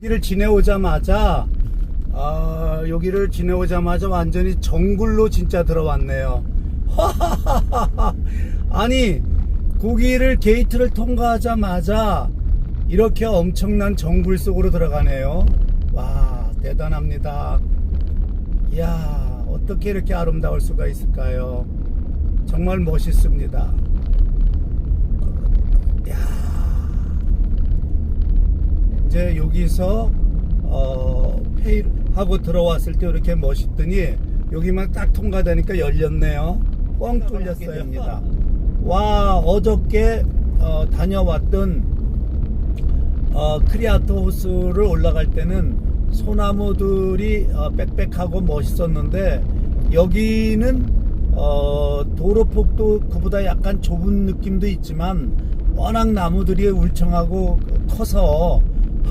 여기를 지내오자마자 아, 여기를 지내오자마자 완전히 정글로 진짜 들어왔네요. 아니 고기를 게이트를 통과하자마자 이렇게 엄청난 정글 속으로 들어가네요. 와 대단합니다. 이야 어떻게 이렇게 아름다울 수가 있을까요? 정말 멋있습니다. 야 이제 여기서 어 페이 하고 들어왔을 때 이렇게 멋있더니 여기만 딱 통과되니까 열렸네요. 뻥 뚫렸어요. 됩니다. 와 어저께 어, 다녀왔던 어, 크리아토 호수를 올라갈 때는 소나무들이 어, 빽빽하고 멋있었는데 여기는 어, 도로폭도 그보다 약간 좁은 느낌도 있지만 워낙 나무들이 울창하고 커서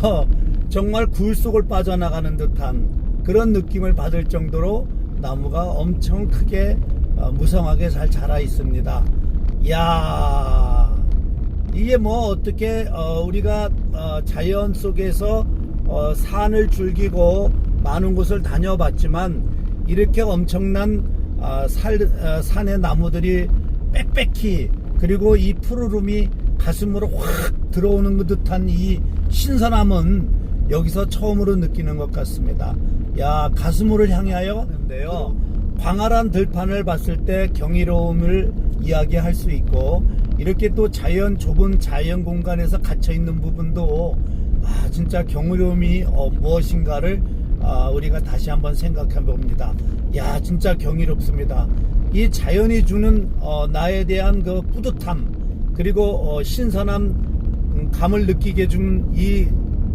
어, 정말 굴 속을 빠져나가는 듯한 그런 느낌을 받을 정도로 나무가 엄청 크게 어, 무성하게 잘 자라 있습니다. 이야 이게 뭐 어떻게 어, 우리가 어, 자연 속에서 어, 산을 즐기고 많은 곳을 다녀봤지만 이렇게 엄청난 어, 살, 어, 산의 나무들이 빽빽히 그리고 이 푸르름이 가슴으로 확 들어오는 듯한 이 신선함은 여기서 처음으로 느끼는 것 같습니다. 야 가슴으로 향하여 하는데요. 광활한 들판을 봤을 때 경이로움을 이야기할 수 있고 이렇게 또 자연 좁은 자연 공간에서 갇혀 있는 부분도 아 진짜 경이로움이 어, 무엇인가를 아, 우리가 다시 한번 생각해 봅니다. 야 진짜 경이롭습니다. 이 자연이 주는 어, 나에 대한 그 뿌듯함 그리고 어, 신선한 음, 감을 느끼게 준 이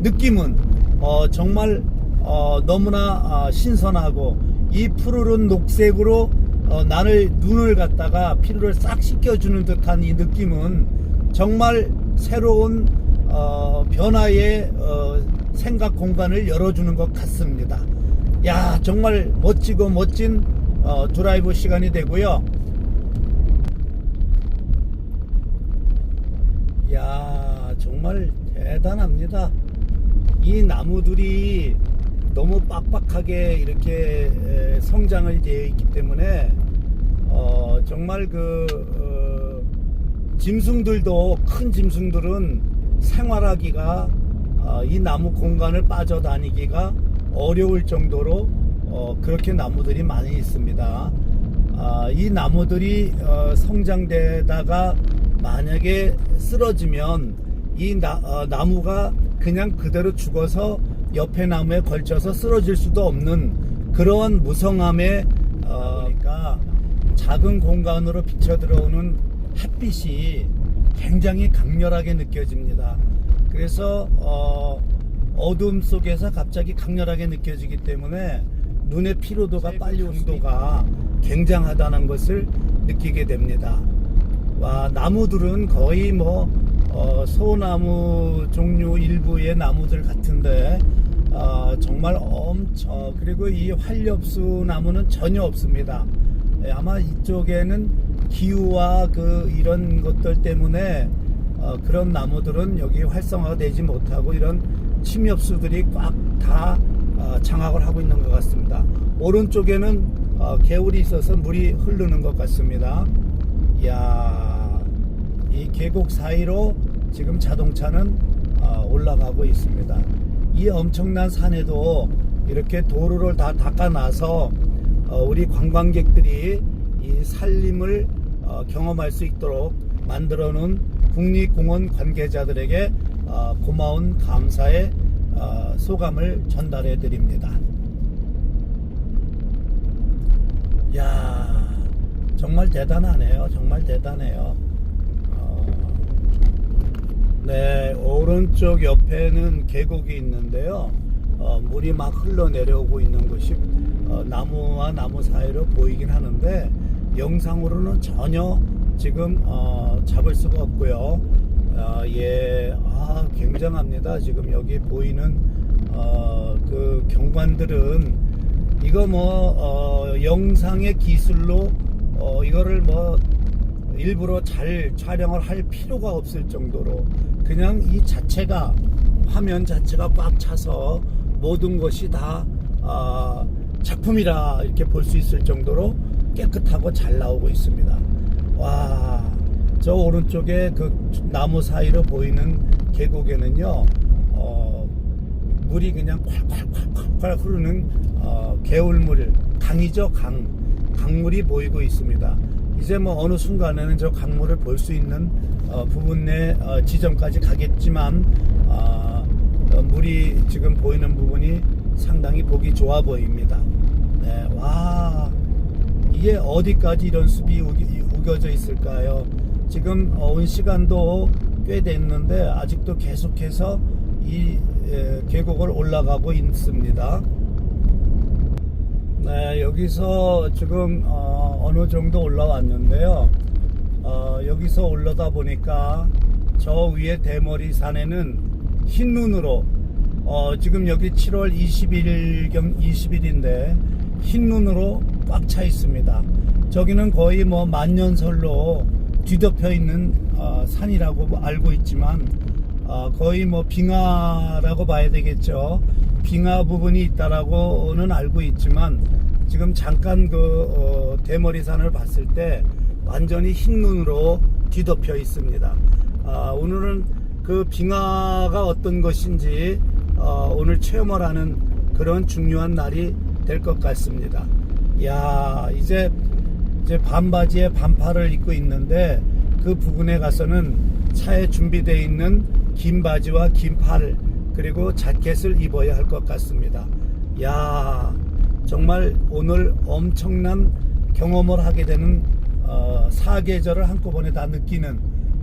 느낌은 어, 정말 어, 너무나 아, 신선하고 이 푸르른 녹색으로 어, 나를 눈을 갖다가 피로를 싹 씻겨주는 듯한 이 느낌은 정말 새로운 어, 변화의 어, 생각 공간을 열어주는 것 같습니다. 야 정말 멋지고 멋진 어, 드라이브 시간이 되고요. 야 정말 대단합니다. 이 나무들이 너무 빡빡하게 이렇게 에, 성장을 되어 있기 때문에 어, 정말 그 어, 짐승들도 큰 짐승들은 생활하기가 어, 이 나무 공간을 빠져다니기가 어려울 정도로 어, 그렇게 나무들이 많이 있습니다. 아, 이 나무들이 어, 성장되다가 만약에 쓰러지면 이 나, 어, 나무가 그냥 그대로 죽어서 옆에 나무에 걸쳐서 쓰러질 수도 없는 그런 무성함의 어, 그러니까 작은 공간으로 비쳐 들어오는 햇빛이 굉장히 강렬하게 느껴집니다. 그래서 어, 어둠 속에서 갑자기 강렬하게 느껴지기 때문에 눈의 피로도가 빨리 온도가 굉장하다는 것을 느끼게 됩니다. 와 나무들은 거의 뭐 어, 소나무 종류 일부의 나무들 같은데 어, 정말 엄청 그리고 이 활엽수 나무는 전혀 없습니다. 예, 아마 이쪽에는 기후와 그 이런 것들 때문에 어, 그런 나무들은 여기 활성화가 되지 못하고 이런 침엽수들이 꽉 다 어, 장악을 하고 있는 것 같습니다. 오른쪽에는 어, 개울이 있어서 물이 흐르는 것 같습니다. 이야, 이 계곡 사이로 지금 자동차는 어, 올라가고 있습니다. 이 엄청난 산에도 이렇게 도로를 다 닦아놔서 어, 우리 관광객들이 이 산림을 어, 경험할 수 있도록 만들어 놓은 국립공원 관계자들에게 어, 고마운 감사의 어, 소감을 전달해 드립니다. 야 정말 대단하네요. 정말 대단해요. 어, 네, 오른쪽 옆에는 계곡이 있는데요. 어, 물이 막 흘러내려오고 있는 것이 어, 나무와 나무 사이로 보이긴 하는데 영상으로는 전혀 지금 어, 잡을 수가 없고요. 아, 예, 아, 굉장합니다. 지금 여기 보이는 어, 그 경관들은 이거 뭐 어, 영상의 기술로 어, 이거를 뭐 일부러 잘 촬영을 할 필요가 없을 정도로 그냥 이 자체가 화면 자체가 꽉 차서 모든 것이 다 아, 작품이라 이렇게 볼 수 있을 정도로 깨끗하고 잘 나오고 있습니다. 와, 저 오른쪽에 그 나무 사이로 보이는 계곡에는요, 어, 물이 그냥 콸콸콸콸콸 흐르는 어, 개울물, 강이죠, 강. 강물이 보이고 있습니다. 이제 뭐 어느 순간에는 저 강물을 볼 수 있는 어, 부분 내 어, 지점까지 가겠지만 어, 어, 물이 지금 보이는 부분이 상당히 보기 좋아 보입니다. 네, 와 이게 어디까지 이런 숲이 우기, 우겨져 있을까요? 지금 어, 온 시간도 꽤 됐는데 아직도 계속해서 이 에, 계곡을 올라가고 있습니다. 네, 여기서 지금 어, 느 정도 올라왔는데요. 어, 여기서 올라다 보니까 저 위에 대머리 산에는 흰 눈으로 어, 지금 여기 7월 20일경 20일인데 흰 눈으로 꽉 차 있습니다. 저기는 거의 뭐 만년설로 뒤덮여 있는 어, 산이라고 뭐 알고 있지만 어, 거의 뭐 빙하라고 봐야 되겠죠. 빙하 부분이 있다라고는 알고 있지만 지금 잠깐 그 어, 대머리산을 봤을 때 완전히 흰 눈으로 뒤덮여 있습니다. 아, 오늘은 그 빙하가 어떤 것인지 어, 오늘 체험을 하는 그런 중요한 날이 될 것 같습니다. 야 이제 이제 반바지에 반팔을 입고 있는데 그 부근에 가서는 차에 준비되어 있는 긴 바지와 긴 팔 그리고 자켓을 입어야 할 것 같습니다. 야 정말 오늘 엄청난 경험을 하게 되는 어, 사계절을 한꺼번에 다 느끼는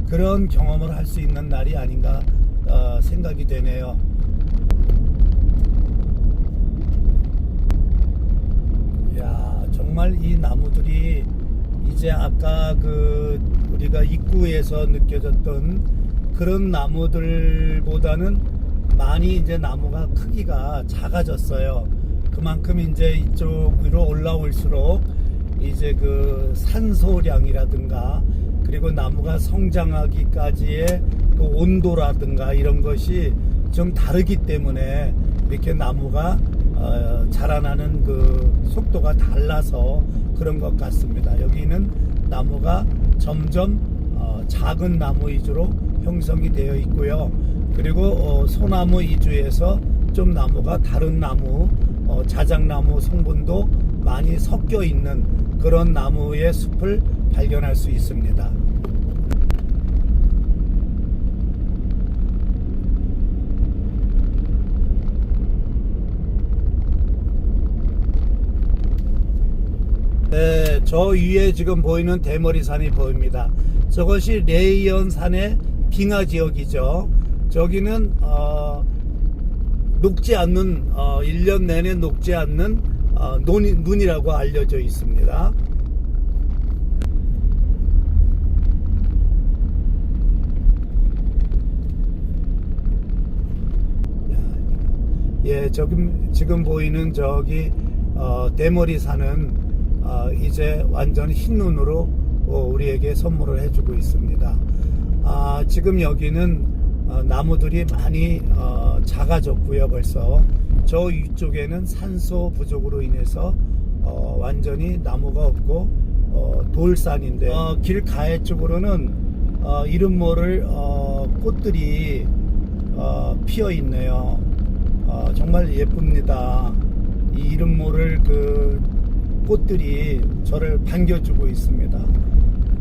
그런 경험을 할 수 있는 날이 아닌가 어, 생각이 되네요. 야 정말 이 나무들이 이제 아까 그 우리가 입구에서 느껴졌던 그런 나무들보다는 많이 이제 나무가 크기가 작아졌어요. 그만큼 이제 이쪽으로 올라올수록 이제 그 산소량이라든가 그리고 나무가 성장하기까지의 그 온도라든가 이런 것이 좀 다르기 때문에 이렇게 나무가 어, 자라나는 그 속도가 달라서 그런 것 같습니다. 여기는 나무가 점점 어, 작은 나무 위주로 형성이 되어 있고요. 그리고 어, 소나무 이주에서 좀 나무가 다른 나무, 어, 자작나무 성분도 많이 섞여 있는 그런 나무의 숲을 발견할 수 있습니다. 네, 저 위에 지금 보이는 대머리산이 보입니다. 저것이 레이언산의 빙하 지역이죠. 저기는 어, 녹지 않는 어, 1년 내내 녹지 않는 어, 눈이, 눈이라고 알려져 있습니다. 예, 지금 지금 보이는 저기 어, 대머리 산은 어, 이제 완전 흰 눈으로 어, 우리에게 선물을 해주고 있습니다. 아, 지금 여기는 어, 나무들이 많이 어, 작아졌고요. 벌써 저 위쪽에는 산소 부족으로 인해서 어, 완전히 나무가 없고 어, 돌산인데 어, 길 가해 쪽으로는 어, 이름 모를 어, 꽃들이 어, 피어 있네요. 어, 정말 예쁩니다. 이 이름 모를 그 꽃들이 저를 반겨주고 있습니다.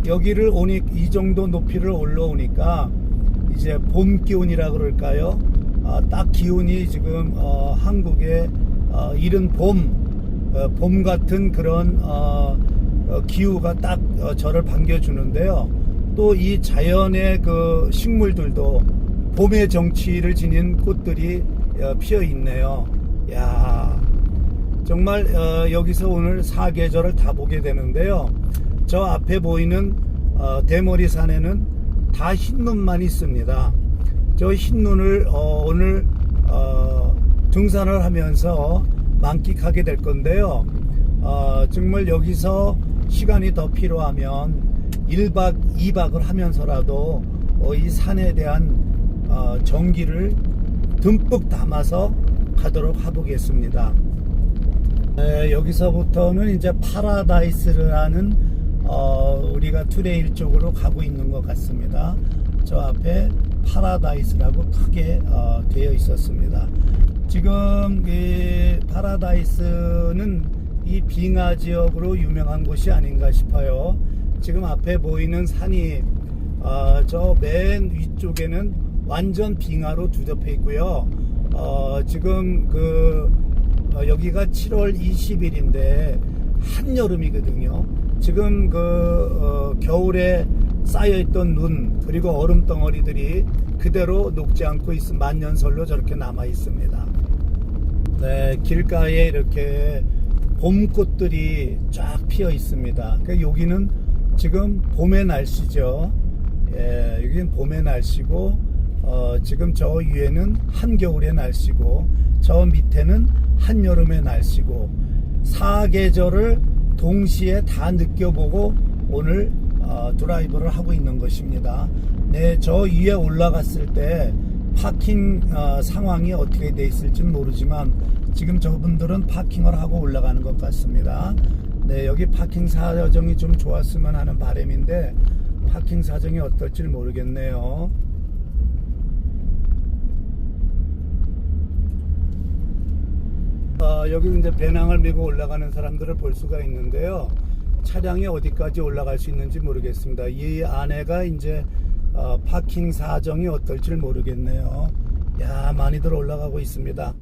여기를 오니 이 정도 높이를 올라오니까 이제 봄 기온이라 그럴까요? 아, 딱 기온이 지금 어, 한국의 어, 이른 봄, 어, 봄 같은 그런 어, 어, 기후가 딱 어, 저를 반겨주는데요. 또 이 자연의 그 식물들도 봄의 정취를 지닌 꽃들이 어, 피어 있네요. 야, 정말 어, 여기서 오늘 사계절을 다 보게 되는데요. 저 앞에 보이는 어, 대머리 산에는 다 흰눈만 있습니다. 저 흰눈을 어, 오늘 어, 등산을 하면서 만끽하게 될 건데요. 어, 정말 여기서 시간이 더 필요하면 1박 2박을 하면서라도 어, 이 산에 대한 어, 정기를 듬뿍 담아서 가도록 해보겠습니다. 네, 여기서부터는 이제 파라다이스라는 어, 우리가 트레일 쪽으로 가고 있는 것 같습니다. 저 앞에 파라다이스라고 크게 어, 되어 있었습니다. 지금 이 파라다이스는 이 빙하 지역으로 유명한 곳이 아닌가 싶어요. 지금 앞에 보이는 산이 어, 저맨 위쪽에는 완전 빙하로 뒤덮여 있고요. 어, 지금 그 어, 여기가 7월 20일인데 한여름이거든요. 지금 그 어, 겨울에 쌓여있던 눈 그리고 얼음 덩어리들이 그대로 녹지 않고 있 만년설로 저렇게 남아 있습니다. 네, 길가에 이렇게 봄꽃들이 쫙 피어 있습니다. 그 여기는 지금 봄의 날씨죠. 예, 여기는 봄의 날씨고, 어, 지금 저 위에는 한겨울의 날씨고, 저 밑에는 한여름의 날씨고, 사계절을 동시에 다 느껴보고 오늘 어, 드라이브를 하고 있는 것입니다. 네, 저 위에 올라갔을 때 파킹 어, 상황이 어떻게 돼 있을지 모르지만 지금 저분들은 파킹을 하고 올라가는 것 같습니다. 네, 여기 파킹 사정이 좀 좋았으면 하는 바람인데 파킹 사정이 어떨지 모르겠네요. 어, 여기 이제 배낭을 메고 올라가는 사람들을 볼 수가 있는데요. 차량이 어디까지 올라갈 수 있는지 모르겠습니다. 이 안에가 이제 어, 파킹 사정이 어떨지 모르겠네요. 야 많이들 올라가고 있습니다.